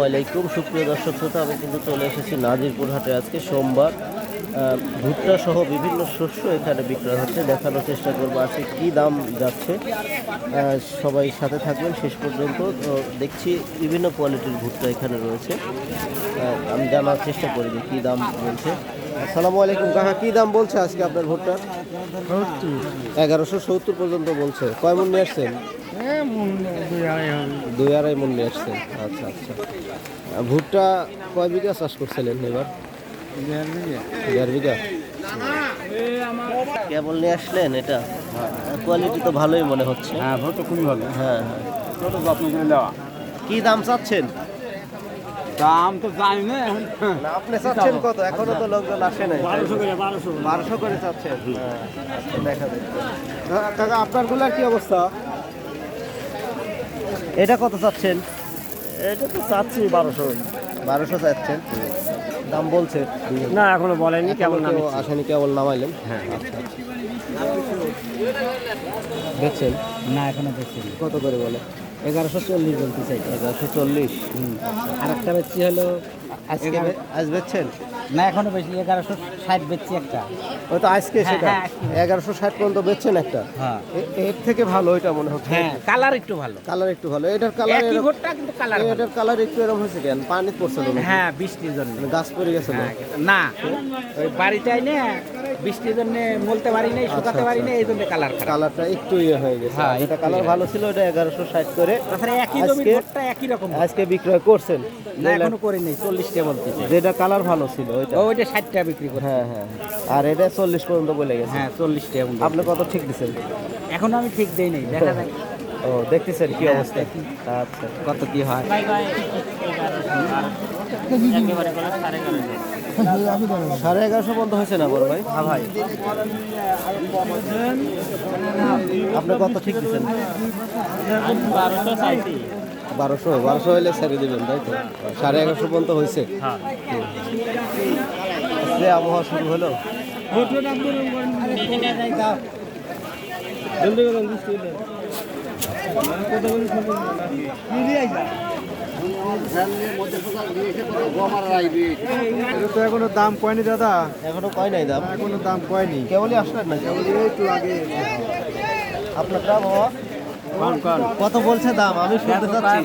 ওয়ালাইকুম সুপ্রিয় দর্শক শ্রোতা আমি কিন্তু চলে এসেছি নাজিরপুর হাটে। আজকে সোমবার ভুট্টা সহ বিভিন্ন শস্য এখানে বিক্রয় হচ্ছে। দেখানোর চেষ্টা করব আজকে কী দাম যাচ্ছে। সবাই সাথে থাকবেন। শেষ পর্যন্ত তো দেখছি বিভিন্ন কোয়ালিটির ভুট্টা এখানে রয়েছে। আমি জানার চেষ্টা করি যে কী দাম বলছে। আসসালামু আলাইকুম কাকা কী দাম বলছে আজকে আপনার ভুট্টা? এগারোশো সত্তর পর্যন্ত বলছে। কয় মন নিয়ে আসছেন? দুই আড়াই মন নিয়ে আসছেন আচ্ছা আচ্ছা। ভুট্টা কয় বিঘা চাষ করছিলেন এবার? দেড় বিঘা। কেবল নিয়ে আসলেন এটা? কোয়ালিটি তো ভালোই মনে হচ্ছে। হ্যাঁ ভোট খুবই ভালো। হ্যাঁ হ্যাঁ। কি দাম চাচ্ছেন? দাম তো জানি না। আপনি চাচ্ছেন কত? এখনও তো লোকজন আসে নাই। বারোশো করে বারোশো বারোশো করে চাচ্ছেন? হ্যাঁ, আচ্ছা, দেখা যাচ্ছে আপনারগুলার কি অবস্থা? এটা কত চাচ্ছেন? এটা তো চাচ্ছি বারোশো। বারোশো চাচ্ছেন? দাম বলছে। না এখনও বলেনি কেমন নাম আসেনি কেবল নামাইলেন। হ্যাঁ। আচ্ছা আচ্ছা। দেখছেন না এখনও দেখছেন কত করে বলে? এগারোশো চল্লিশ বলতে চাই এগারোশো চল্লিশ। আর একটা বেচছি হলো আজকে আজ বেচছেন? না এখনও বেশি এগারোশো ষাট বেচছি একটা। ওই তো আজকে হ্যাঁ, সেটা? হ্যাঁ, এগারোশো ষাট পর্যন্ত বেচছেন একটা? হ্যাঁ। এর থেকে ভালো ওইটা মনে হচ্ছে। হ্যাঁ কালার একটু ভালো। কালার একটু ভালো। এটার কালার একই কিন্তু কালার এটার কালার একটু এরকম হয়েছে কেন? পানি পড়ছিল হ্যাঁ বৃষ্টির জন্য। মানে গাছ পড়ে হ্যাঁ, না ওই বাড়িটাই না বৃষ্টির জন্য মলতে পারি নাই শুকাতে আচ্ছা, পারি নাই এই জন্য কালার কালারটা একটু ইয়ে হয়ে গেছে। হ্যাঁ, এটা কালার ইয়ে। ভালো ছিল এটা এগারোশো ষাট করে। একই জমি একই রকম। আজকে বিক্রয় করছেন। না এখনও করি নাই চল্লিশটা বলতেছে। যেটা কালার ভালো ছিল ওইটা। ওইটা ষাট টাকা বিক্রি করে হ্যাঁ হ্যাঁ। আর এটা চল্লিশ পর্যন্ত বলে গেছে। হ্যাঁ চল্লিশ টাকা আপনি কত ঠিক দিচ্ছেন এখনও আমি ঠিক দেই নাই দেখা যাক। ও দেখতেছেন কি অবস্থা। আচ্ছা। কত কি হয়। সাড়ে এগারোশো। পর্যন্ত হয়েছে না বড় ভাই? হ্যাঁ ভাই। আপনি কত ঠিক দিচ্ছেন বারোশো বারোশো বারোশো হলে ছেড়ে দেবেন তাই তো? সাড়ে এগারোশো পর্যন্ত হয়েছে আজকে আবহাওয়া শুরু হলো। তো এখনও দাম কয়নি দাদা? এখনও কয় নাই দাম? এখনও দাম কয়নি? কেবলই আসলেন না কেবল একটু আগে আপনার দাম বাবা? কত বলছে দাম? আমি শুনতে চাচ্ছি।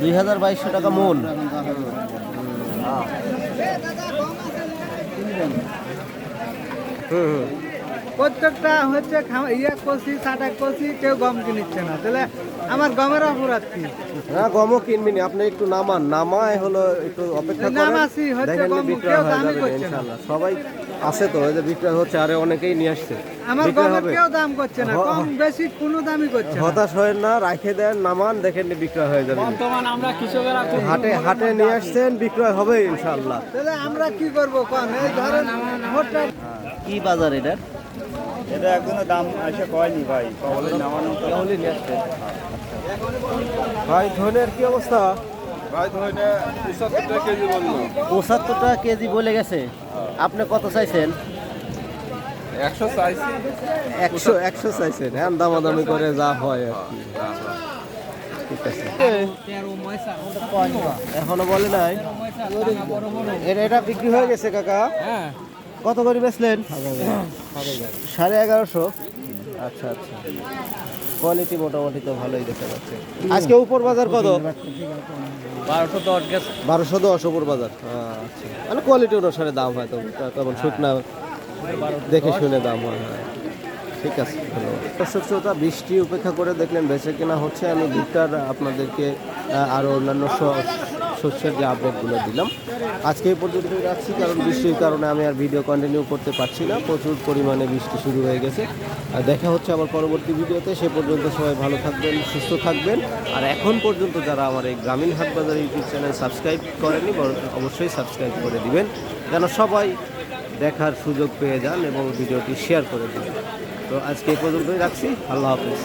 দুই হাজার বাইশশো। টাকা মন হুম প্রত্যেকটা হচ্ছে ইয়ে করছি সাটা করছি কেউ গম কিনিচ্ছে না। তাহলে আমার গমের অপরাধ কি? না গমও কিনবি না আপনি একটু নামান। নামায় হলো একটু অপেক্ষা করেন। নামাছি, হচ্ছে গম কেউ হয়ে দামই করছে না। সবাই আছে তো এই যে বিক্রয় হচ্ছে আরে অনেকেই নিয়ে আসছে। আমার গমের হবে? কেউ দাম করছে না কম বেশি কোনো দামই করছে না। হতাশ হয়ে না রাখে দেন নামান দেখেন বিক্রয় হয়ে যাবে। বর্তমান আমরা কৃষকেরা হাটে হাটে নিয়ে আসছেন বিক্রয় হবে ইনশাআল্লাহ। তাহলে আমরা কি করব কোন এই ধরেন ভোটটা কি বাজার এটা? এটা এখনও দাম এসে কয়নি ভাই নামানো কেবলই নিয়ে আসছে ভাই ধনের কি অবস্থা? পঁচাত্তর টাকা কেজি বলল। পঁচাত্তর টাকা কেজি বলে গেছে। আপনি কত চাইছেন? একশো চাইছি। একশো একশো চাইছেন। হ্যাঁ দামাদামি করে যা হয় আর কি। ঠিক আছে। এখনও বলে নাই। এটা এটা বিক্রি হয়ে গেছে কাকা। হ্যাঁ কত করে বেচলেন? সাড়ে এগারোশো। আচ্ছা আচ্ছা। কোয়ালিটি মোটামুটি তো ভালোই দেখা যাচ্ছে আজকে উপর বাজার কত? বারোশো দশ গেছে। বারোশো দশ বাজার। আচ্ছা। মানে কোয়ালিটি অনুসারে দাম হয় তবে তখন শুকনা দেখে শুনে দাম হয় হ্যাঁ। ঠিক আছে ধন্যবাদ। দর্শক শ্রোতা বৃষ্টি উপেক্ষা করে দেখলেন বেচে কেনা হচ্ছে। আমি ভুট্টার আপনাদেরকে আরও অন্যান্য শস্যের যে আপডেটগুলো দিলাম। আজকে এই পর্যন্তই রাখছি, কারণ বৃষ্টির কারণে আমি আর ভিডিও কন্টিনিউ করতে পারছি না। প্রচুর পরিমাণে বৃষ্টি শুরু হয়ে গেছে। আর দেখা হচ্ছে আবার পরবর্তী ভিডিওতে। সে পর্যন্ত সবাই ভালো থাকবেন, সুস্থ থাকবেন। আর এখন পর্যন্ত যারা আমার এই গ্রামীণ হাট বাজার ইউটিউব চ্যানেল সাবস্ক্রাইব করেনি অবশ্যই সাবস্ক্রাইব করে দিবেন, যেন সবাই দেখার সুযোগ পেয়ে যান এবং ভিডিওটি শেয়ার করে দিন। তো আজকে এই পর্যন্তই রাখছি। আল্লাহ হাফিজ।